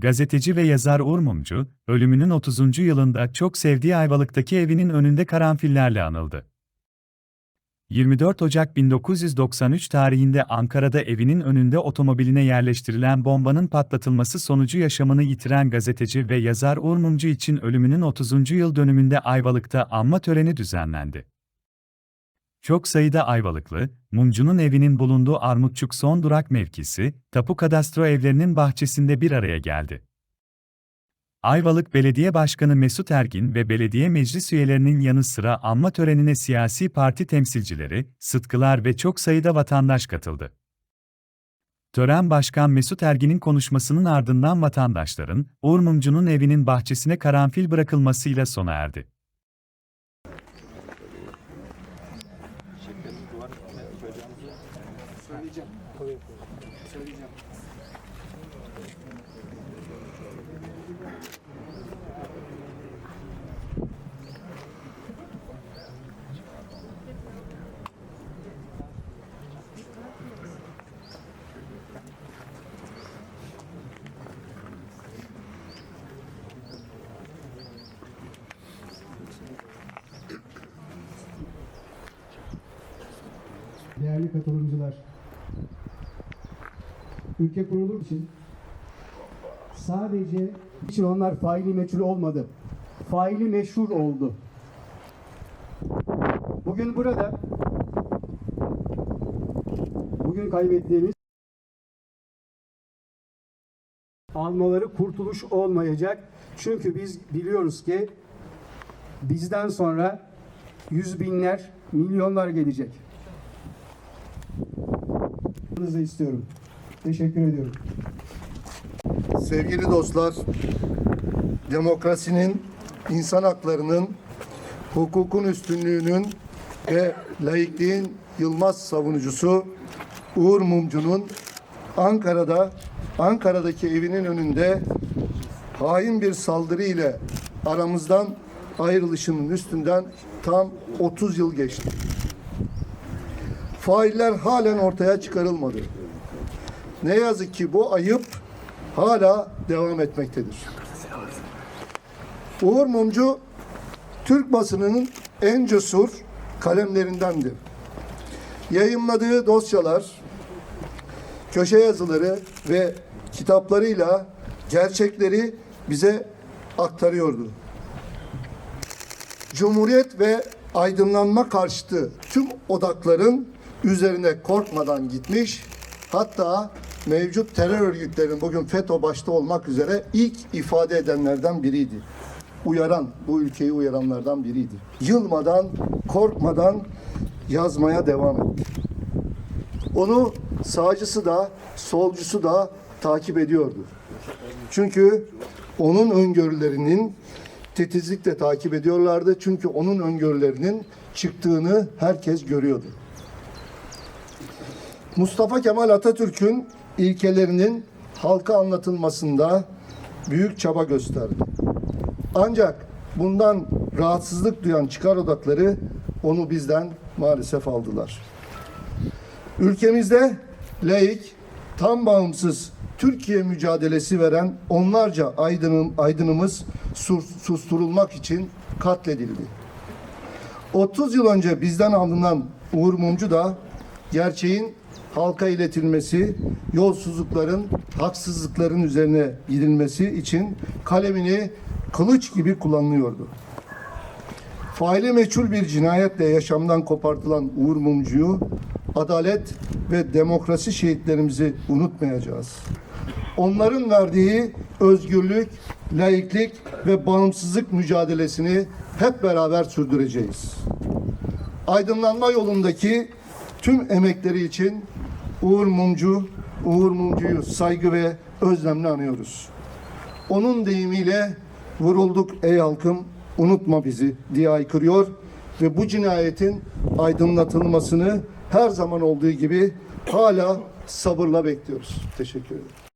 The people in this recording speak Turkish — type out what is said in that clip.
Gazeteci ve yazar Uğur Mumcu, ölümünün 30. yılında çok sevdiği Ayvalık'taki evinin önünde karanfillerle anıldı. 24 Ocak 1993 tarihinde Ankara'da evinin önünde otomobiline yerleştirilen bombanın patlatılması sonucu yaşamını yitiren gazeteci ve yazar Uğur Mumcu için ölümünün 30. yıl dönümünde Ayvalık'ta anma töreni düzenlendi. Çok sayıda Ayvalıklı, Mumcu'nun evinin bulunduğu Armutçuk son durak mevkisi, Tapu Kadastro evlerinin bahçesinde bir araya geldi. Ayvalık Belediye Başkanı Mesut Ergin ve belediye meclis üyelerinin yanı sıra anma törenine siyasi parti temsilcileri, sıtkılar ve çok sayıda vatandaş katıldı. Tören Başkan Mesut Ergin'in konuşmasının ardından vatandaşların, Uğur Mumcu'nun evinin bahçesine karanfil bırakılmasıyla sona erdi. Söyleyeceğim. Söyleyeceğim. Değerli katılımcılar, ülke kurulur için sadece için onlar faili meçhul olmadı. Faili meşhur oldu. Bugün burada bugün kaybettiğimiz almaları kurtuluş olmayacak. Çünkü biz biliyoruz ki bizden sonra yüz binler, milyonlar gelecek. Sizi istiyorum. Teşekkür ediyorum. Sevgili dostlar, demokrasinin, insan haklarının, hukukun üstünlüğünün ve laikliğin yılmaz savunucusu Uğur Mumcu'nun Ankara'da, Ankara'daki evinin önünde hain bir saldırı ile aramızdan ayrılışının üstünden tam 30 yıl geçti. Failler halen ortaya çıkarılmadı. Ne yazık ki bu ayıp hala devam etmektedir. Uğur Mumcu Türk basınının en cesur kalemlerindendi. Yayınladığı dosyalar, köşe yazıları ve kitaplarıyla gerçekleri bize aktarıyordu. Cumhuriyet ve aydınlanma karşıtı tüm odakların üzerine korkmadan gitmiş, hatta mevcut terör örgütlerinin bugün FETÖ başta olmak üzere ilk ifade edenlerden biriydi. Uyaran, bu ülkeyi uyaranlardan biriydi. Yılmadan, korkmadan yazmaya devam etti. Onu sağcısı da, solcusu da takip ediyordu. Çünkü onun öngörülerinin titizlikle takip ediyorlardı. Çünkü onun öngörülerinin çıktığını herkes görüyordu. Mustafa Kemal Atatürk'ün ilkelerinin halka anlatılmasında büyük çaba gösterdi. Ancak bundan rahatsızlık duyan çıkar odakları onu bizden maalesef aldılar. Ülkemizde laik, tam bağımsız Türkiye mücadelesi veren onlarca aydınım, aydınımız sus- susturulmak için katledildi. 30 yıl önce bizden alınan Uğur Mumcu da gerçeğin halka iletilmesi, yolsuzlukların, haksızlıkların üzerine gidilmesi için kalemini kılıç gibi kullanıyordu. Faili meçhul bir cinayetle yaşamdan kopartılan Uğur Mumcu'yu adalet ve demokrasi şehitlerimizi unutmayacağız. Onların verdiği özgürlük, laiklik ve bağımsızlık mücadelesini hep beraber sürdüreceğiz. Aydınlanma yolundaki tüm emekleri için Uğur Mumcu, Uğur Mumcu'yu saygı ve özlemle anıyoruz. Onun deyimiyle vurulduk ey halkım unutma bizi diye aykırıyor ve bu cinayetin aydınlatılmasını her zaman olduğu gibi hala sabırla bekliyoruz. Teşekkür ederim.